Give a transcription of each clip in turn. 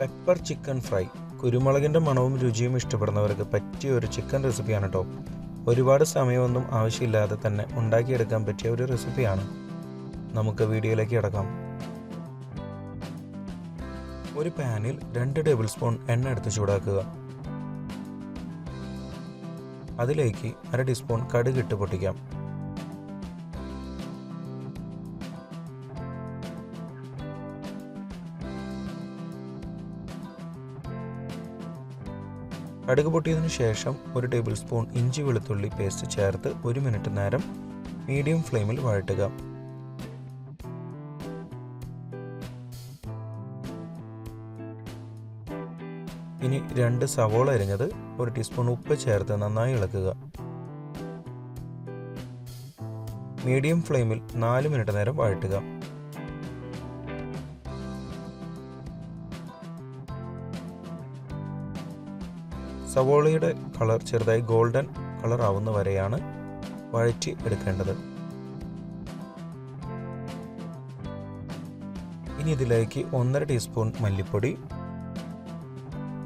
Pepper chicken fry. കുരുമുളകിന്റെ മണവും രുചിയും ഇഷ്ടപ്പെടുന്നവർക്ക് പറ്റിയ ഒരു ചിക്കൻ റെസിപ്പിയാണ് കേട്ടോ ഒരുപാട് സമയമൊന്നും ആവശ്യമില്ലാതെ തന്നെ ഉണ്ടാക്കിയെടുക്കാൻ പറ്റിയ ഒരു റെസിപ്പിയാണ്. നമുക്ക് വീഡിയോയിലേക്ക് കിടക്കാം. ഒരു പാനിൽ രണ്ട് ടേബിൾ സ്പൂൺ എണ്ണ എടുത്ത് ചൂടാക്കുക. അതിലേക്ക് അര ടീസ്പൂൺ കടുക് ഇട്ട് പൊട്ടിക്കാം. കടുക് പൊട്ടിയതിനു ശേഷം ഒരു ടേബിൾ സ്പൂൺ ഇഞ്ചി വെളുത്തുള്ളി പേസ്റ്റ് ചേർത്ത് ഒരു മിനിറ്റ് നേരം മീഡിയം ഫ്ലെയിമിൽ വഴട്ടുക ഇനി രണ്ട് സവോള അരിഞ്ഞത് ഒരു ടീസ്പൂൺ ഉപ്പ് ചേർത്ത് നന്നായി ഇളക്കുക. മീഡിയം ഫ്ലെയിമിൽ നാല് മിനിറ്റ് നേരം വഴട്ടുക സവോളയുടെ കളർ ചെറുതായി ഗോൾഡൻ കളർ ആവുന്ന വരെയാണ് വഴറ്റി എടുക്കേണ്ടത്. ഇനി ഇതിലേക്ക് ഒന്നര ടീസ്പൂൺ മല്ലിപ്പൊടി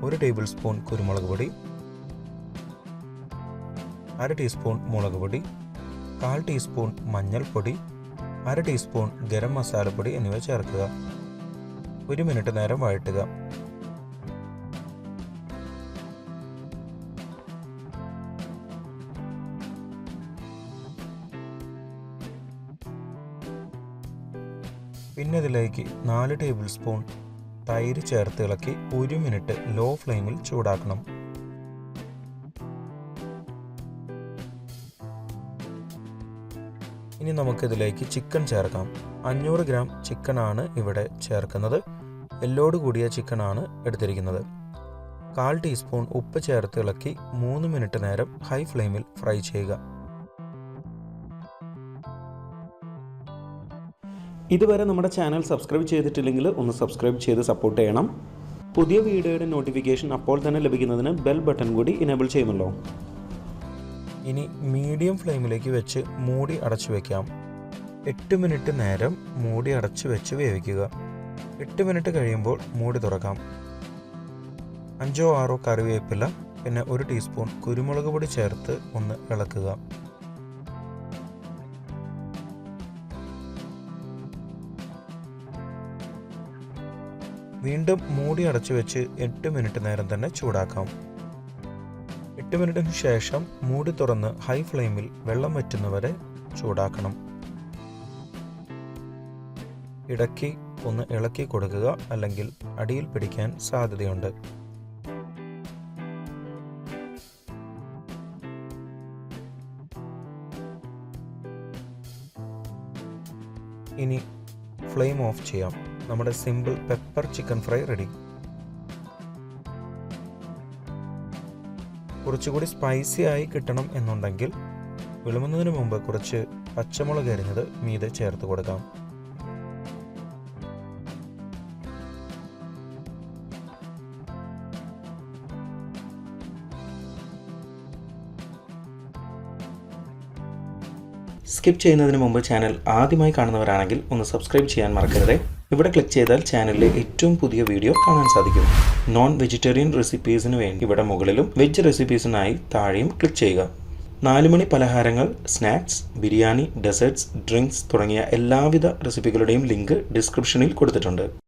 ഒരു ടേബിൾ സ്പൂൺ കുരുമുളക് പൊടി അര ടീസ്പൂൺ മുളക് പൊടി കാൽ ടീസ്പൂൺ മഞ്ഞൾപ്പൊടി അര ടീസ്പൂൺ ഗരം മസാലപ്പൊടി എന്നിവ ചേർക്കുക. ഒരു മിനിറ്റ് നേരം വഴട്ടുക പിന്നെ ഇതിലേക്ക് നാല് ടേബിൾ സ്പൂൺ തൈര് ചേർത്ത് ഇളക്കി ഒരു മിനിറ്റ് ലോ ഫ്ലെയിമിൽ ചൂടാക്കണം. ഇനി നമുക്കിതിലേക്ക് ചിക്കൻ ചേർക്കാം. അഞ്ഞൂറ് ഗ്രാം ചിക്കനാണ് ഇവിടെ ചേർക്കുന്നത്. എല്ലോട് കൂടിയ ചിക്കനാണ് എടുത്തിരിക്കുന്നത്. കാൽ ടീസ്പൂൺ ഉപ്പ് ചേർത്ത് ഇളക്കി മൂന്ന് മിനിറ്റ് നേരം ഹൈ ഫ്ലെയിമിൽ ഫ്രൈ ചെയ്യുക. ഇതുവരെ നമ്മുടെ ചാനൽ സബ്സ്ക്രൈബ് ചെയ്തിട്ടില്ലെങ്കിൽ ഒന്ന് സബ്സ്ക്രൈബ് ചെയ്ത് സപ്പോർട്ട് ചെയ്യണം. പുതിയ വീഡിയോയുടെ നോട്ടിഫിക്കേഷൻ അപ്പോൾ തന്നെ ലഭിക്കുന്നതിന് ബെൽ ബട്ടൺ കൂടി ഇനേബിൾ ചെയ്യുമല്ലോ. ഇനി മീഡിയം ഫ്ലെയിമിലേക്ക് വെച്ച് മൂടി അടച്ചു വയ്ക്കാം എട്ട് മിനിറ്റ് നേരം മൂടി അടച്ചു വെച്ച് വേവിക്കുക. എട്ട് മിനിറ്റ് കഴിയുമ്പോൾ മൂടി തുറക്കാം. അഞ്ചോ ആറോ കറിവേപ്പില പിന്നെ ഒരു ടീസ്പൂൺ കുരുമുളക് പൊടി ചേർത്ത് ഒന്ന് ഇളക്കുക. വീണ്ടും മൂടി അടച്ചു വെച്ച് എട്ട് മിനിറ്റ് നേരം തന്നെ ചൂടാക്കാം. എട്ട് മിനിറ്റിന് ശേഷം മൂടി തുറന്ന് ഹൈ ഫ്ലെയിമിൽ വെള്ളം വറ്റുന്നവരെ ചൂടാക്കണം. ഇടയ്ക്ക് ഒന്ന് ഇളക്കി കൊടുക്കുക അല്ലെങ്കിൽ അടിയിൽ പിടിക്കാൻ സാധ്യതയുണ്ട്. ഇനി ഫ്ലെയിം ഓഫ് ചെയ്യാം. നമ്മുടെ simple pepper chicken fry ready. കുറച്ചുകൂടി സ്പൈസി ആയി കിട്ടണം എന്നുണ്ടെങ്കിൽ വിളമ്പുന്നതിന് മുമ്പ് കുറച്ച് പച്ചമുളക് അരിഞ്ഞത് മീതെ ചേർത്ത് കൊടുക്കാം. സ്കിപ്പ് ചെയ്യുന്നതിന് മുമ്പ് ചാനൽ ആദ്യമായി കാണുന്നവരാണെങ്കിൽ ഒന്ന് സബ്സ്ക്രൈബ് ചെയ്യാൻ മറക്കരുത്. ഇവിടെ ക്ലിക്ക് ചെയ്താൽ ചാനലിലെ ഏറ്റവും പുതിയ വീഡിയോ കാണാൻ സാധിക്കും. നോൺ വെജിറ്റേറിയൻ റെസിപ്പീസിന് വേണ്ടി ഇവിടെ മുകളിലും വെജ് റെസിപ്പീസിനായി താഴെയും ക്ലിക്ക് ചെയ്യുക. നാലുമണി പലഹാരങ്ങൾ സ്നാക്സ് ബിരിയാണി ഡെസേർട്സ് ഡ്രിങ്ക്സ് തുടങ്ങിയ എല്ലാവിധ റെസിപ്പികളുടെയും ലിങ്ക് ഡിസ്ക്രിപ്ഷനിൽ കൊടുത്തിട്ടുണ്ട്.